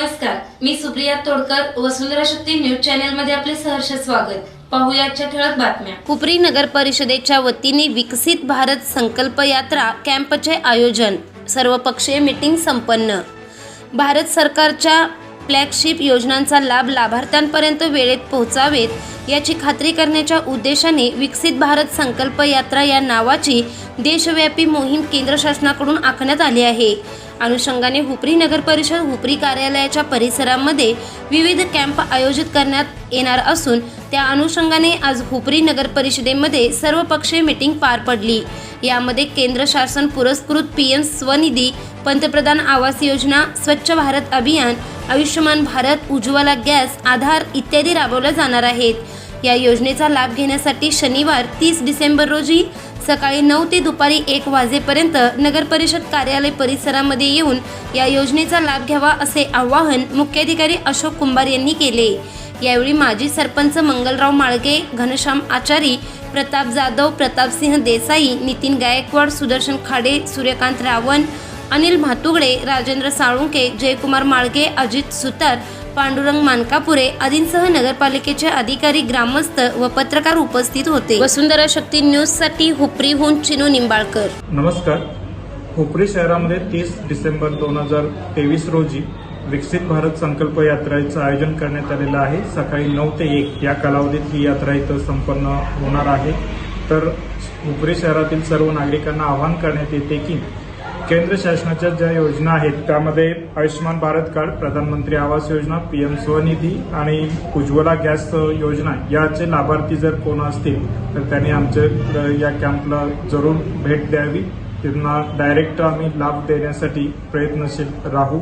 नमस्कार मी सुप्रिया तोडकर वसुंधरा शक्ती न्यूज चॅनलमध्ये आपले सहर्ष स्वागत. पाहुयाच्या ठळक बातम्या. हुपरी नगर परिषदेच्या वतीने विकसित भारत संकल्प यात्रा कॅम्पचे आयोजन. सर्वपक्षीय मीटिंग संपन्न. भारत सरकारच्या फ्लॅगशिप योजनांचा लाभ लाभार्थ्यांपर्यंत वेळेत पोहोचावेत याची खात्री करण्याच्या उद्देशाने विकसित भारत संकल्प यात्रा या नावाची देशव्यापी मोहीम केंद्र शासनाकडून आखण्यात आली आहे. अनुषंगाने हुपरी नगर परिषद हुपरी कार्यालयाच्या परिसरामध्ये विविध कॅम्प आयोजित करण्यात येणार असून त्या अनुषंगाने आज हुपरी नगर परिषदेमध्ये सर्वपक्षीय मीटिंग पार पडली. यामध्ये केंद्र शासन पुरस्कृत पी एम स्वनिधी पंतप्रधान आवास योजना स्वच्छ भारत अभियान आयुष्यमान भारत उज्ज्वला गॅस आधार इत्यादी राबवल्या जाणार आहेत. या योजनेचा लाभ घेण्यासाठी शनिवार तीस डिसेंबर रोजी सकाळी नऊ ते दुपारी एक वाजेपर्यंत नगरपरिषद कार्यालय परिसरामध्ये येऊन या योजनेचा लाभ घ्यावा असे आवाहन मुख्याधिकारी अशोक कुंभार यांनी केले. यावेळी माजी सरपंच मंगलराव माळगे घनश्याम आचारी प्रताप जाधव प्रतापसिंह देसाई नितीन गायकवाड सुदर्शन खाडे सूर्यकांत रावण अनिल म्हातुगडे राजेंद्र साळुंके जयकुमार माळगे अजित सुतार पांडुरंग मानकापुरे आदींसह नगरपालिकेचे अधिकारी ग्रामस्थ व पत्रकार उपस्थित होते. वसुंधरा शक्ती न्यूजसाठी हुपरीहून चिनू निंबाळकर. नमस्कार. हुपरी शहरामध्ये तीस डिसेंबर दोन हजार तेवीस रोजी विकसित भारत संकल्प यात्रेचं आयोजन करण्यात आलेलं आहे. सकाळी नऊ ते एक या कालावधीत ही यात्रा इथं संपन्न होणार आहे. तर हुपरी शहरातील सर्व नागरिकांना आवाहन करण्यात येते की केंद्र शासनाच्या ज्या योजना आहेत त्यामध्ये आयुष्यमान भारत कार्ड प्रधानमंत्री आवास योजना पीएम स्वनिधी आणि उज्ज्वला गॅस योजना याचे लाभार्थी जर कोण असतील तर त्यांनी आमच्या या कॅम्पला जरूर भेट द्यावी. त्यांना डायरेक्ट आम्ही लाभ देण्यासाठी प्रयत्नशील राहू.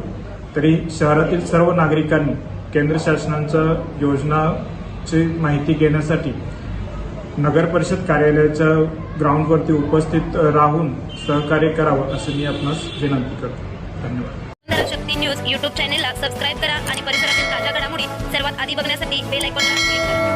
तरी शहरातील सर्व नागरिकांनी केंद्र शासनाच्या योजनाची माहिती घेण्यासाठी नगर परिषद कार्यालयाच्या ग्राउंडवरती उपस्थित राहून सहकार्य करावं असं मी आपणास विनंती करतो. धन्यवाद. शक्ती न्यूज युट्यूब चॅनेलला सबस्क्राईब करा आणि परिसरातील ताज्या घडामोडी सर्वात आधी बघण्यासाठी बेल आयकॉनला क्लिक करा.